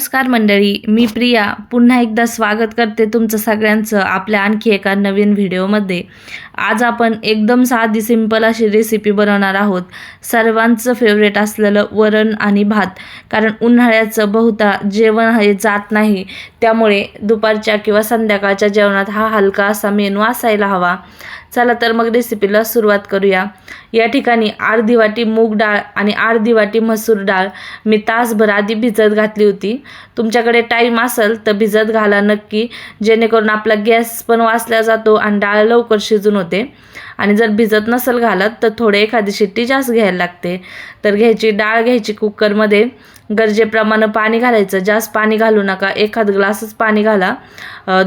नमस्कार मंडळी मी प्रिया. पुन्हा एकदा स्वागत करते तुमचं सगळ्यांचं आपल्या आणखी एका नवीन व्हिडिओमध्ये. आज आपण एकदम साधी सिंपल अशी रेसिपी बनवणार आहोत. सर्वांचं फेवरेट असलेलं वरण आणि भात. कारण उन्हाळ्याचं बहुता जेवण हे जात नाही. त्यामुळे दुपारच्या किंवा संध्याकाळच्या जेवणात हा हलका असा मेनू असायला हवा. चला तर मग रेसिपीला सुरुवात करूया. या ठिकाणी अर्धी वाटी मूग डाळ आणि अर्धी वाटी मसूर डाळ मी तासभर आधी भिजत घातली होती. तुमच्याकडे टाईम असेल तर भिजत घाला नक्की. जेणेकरून आपला गॅस पण वाचला जातो आणि डाळ लवकर शिजून होते. आणि जर भिजत नसेल घालत तर थोडे एखादी शिट्टी जास्त घ्यायला लागते. तर घ्यायची डाळ घ्यायची कुकरमध्ये. गरजेप्रमाणे पाणी घालायचं. जास्त पाणी घालू नका. एखाद ग्लासच पाणी घाला.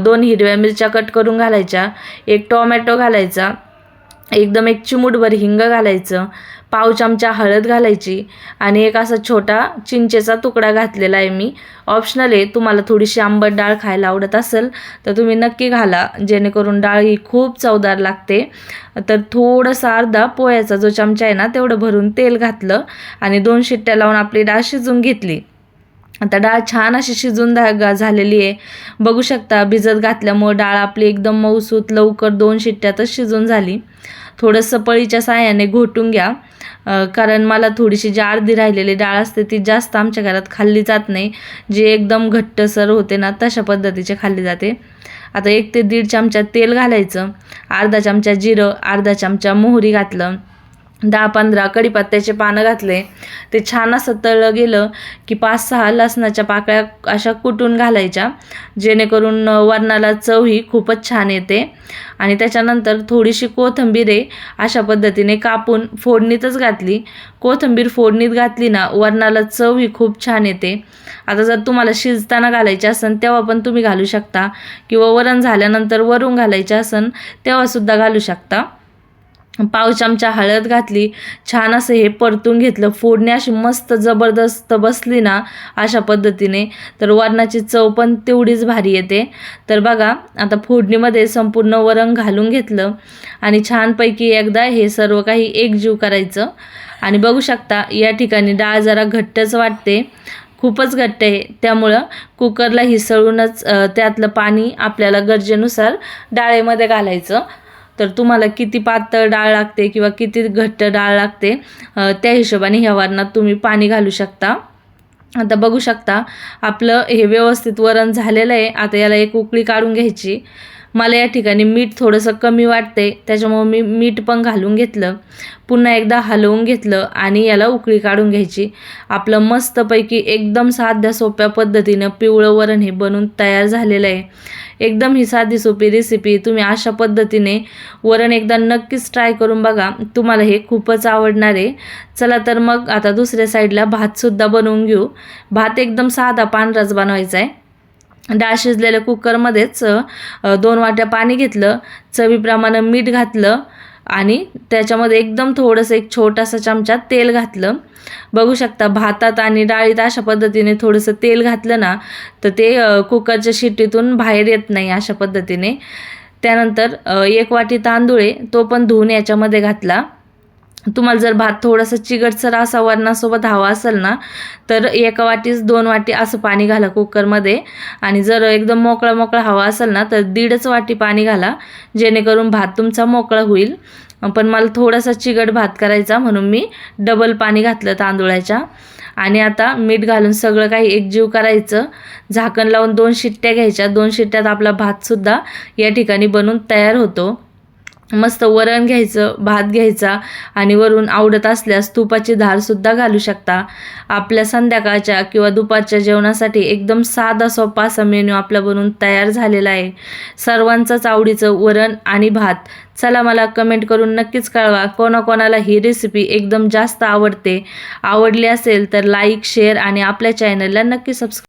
दोन हिरव्या मिरच्या कट करून घालायच्या. एक टोमॅटो घालायचा. एकदम एक चिमूटभर हिंग घालायचं. पाव चमचा हळद घालायची आणि एक असा छोटा चिंचेचा तुकडा घातलेला आहे मी. ऑप्शनल आहे तुम्हाला थोडीशी आंबट डाळ खायला आवडत असेल तर तुम्ही नक्की घाला जेणेकरून डाळ ही खूप चवदार लागते. तर थोडंसा अर्धा पोह्याचा जो चमचा आहे ना तेवढं भरून तेल घातलं आणि दोन शिट्ट्या लावून आपली डाळ शिजून घेतली. आता डाळ छान अशी शिजून धा गा- झालेली आहे. बघू शकता भिजत घातल्यामुळं डाळ आपली एकदम मऊसूत लवकर दोन शिट्ट्यातच शिजून झाली. थोडंसं पळीच्या साह्याने घोटून घ्या. कारण मला थोडीशी जी अर्धी राहिलेली डाळ असते ती जास्त आमच्या घरात खाल्ली जात नाही. जी एकदम घट्टसर होते ना तशा पद्धतीचे खाल्ली जाते. आता एक ते दीड चमचा तेल घालायचं. अर्धा चमचा जिरं अर्धा चमचा मोहरी घातलं. दहा पंधरा कढीपत्त्याचे पानं घातले. ते छान असं तळलं गेलं की पाच सहा लसणाच्या पाकळ्या अशा कुटून घालायच्या. जेणेकरून वरणाला चव ही खूपच छान येते. आणि त्याच्यानंतर थोडीशी कोथिंबीर आहे अशा पद्धतीने कापून फोडणीतच घातली. कोथिंबीर फोडणीत घातली ना वरणाला चव ही खूप छान येते. आता जर तुम्हाला शिजताना घालायची असेल तेव्हा पण तुम्ही घालू शकता. किंवा वरण झाल्यानंतर वरून घालायचे असेल तेव्हासुद्धा घालू शकता. पाव चमचा हळद घातली छान असं हे परतून घेतलं. फोडणी अशी मस्त जबरदस्त बसली ना अशा पद्धतीने. तर वरणाची चव पण तेवढीच भारी येते. तर बघा आता फोडणीमध्ये संपूर्ण वरण घालून घेतलं आणि छानपैकी एकदा हे सर्व काही एकजीव करायचं. आणि बघू शकता या ठिकाणी डाळ जरा घट्टच वाटते. खूपच घट्ट आहे. त्यामुळं कुकरला हिसळूनच त्यातलं पाणी आपल्याला गरजेनुसार डाळेमध्ये घालायचं. तर तुम्हाला किती पातळ डाळ लागते किंवा किती घट्ट डाळ लागते त्या हिशोबाने ह्या वरणात तुम्ही पाणी घालू शकता. आता बघू शकता आपलं हे व्यवस्थित वरण झालेलं आहे. आता याला एक उकळी काढून घ्यायची. मला या ठिकाणी मीठ थोडंसं कमी वाटते त्याच्यामुळं मी मीठ पण घालून घेतलं. पुन्हा एकदा हलवून घेतलं आणि याला उकळी काढून घ्यायची. आपलं मस्तपैकी एकदम साध्या सोप्या पद्धतीनं पिवळं वरण हे बनून तयार झालेलं आहे. एकदम ही साधी सोपी रेसिपी तुम्ही अशा पद्धतीने वरण एकदा नक्कीच ट्राय करून बघा. तुम्हाला हे खूपच आवडणार आहे. चला तर मग आता दुसऱ्या साईडला भातसुद्धा बनवून घेऊ. भात एकदम साधा पांढराच बनवायचा आहे. डाळ शिजलेल्या कुकरमध्येच दोन वाट्या पाणी घेतलं चवीप्रमाणे मीठ घातलं आणि त्याच्यामध्ये एकदम थोडंसं एक छोटासा चमचा तेल घातलं. बघू शकता भातात आणि डाळीत अशा पद्धतीने थोडंसं तेल घातलं ना तर ते कुकरच्या शिट्टीतून बाहेर येत नाही अशा पद्धतीने. त्यानंतर एक वाटी तांदूळ आहे तो पण धुवून याच्यामध्ये घातला. तुम्हाला जर भात थोडासा चिकटसर असा वरणासोबत हवा असेल ना तर एका वाटीच दोन वाटी असं पाणी घाला कुकरमध्ये. आणि जर एकदम मोकळा मोकळा हवा असेल ना तर दीडच वाटी पाणी घाला जेणेकरून भात तुमचा मोकळा होईल. पण मला थोडासा चिकट भात करायचा म्हणून मी डबल पाणी घातलं तांदुळाच्या. आणि आता मीठ घालून सगळं काही एकजीव करायचं. झाकण लावून दोन शिट्ट्या घ्यायच्या. दोन शिट्ट्यात आपला भातसुद्धा या ठिकाणी बनून तयार होतो. मस्त वरण घ्यायचं भात घ्यायचा आणि वरून आवडत असल्यास तुपाची धारसुद्धा घालू शकता. आपल्या संध्याकाळच्या किंवा दुपारच्या जेवणासाठी एकदम साधा सोपा असा मेन्यू आपला बनून तयार झालेला आहे. सर्वांचंच आवडीचं वरण आणि भात. चला मला कमेंट करून नक्कीच कळवा. कोणाकोणाला ही रेसिपी एकदम जास्त आवडते. आवडली असेल तर लाईक शेअर आणि आपल्या चॅनलला नक्की सबस्क्राईब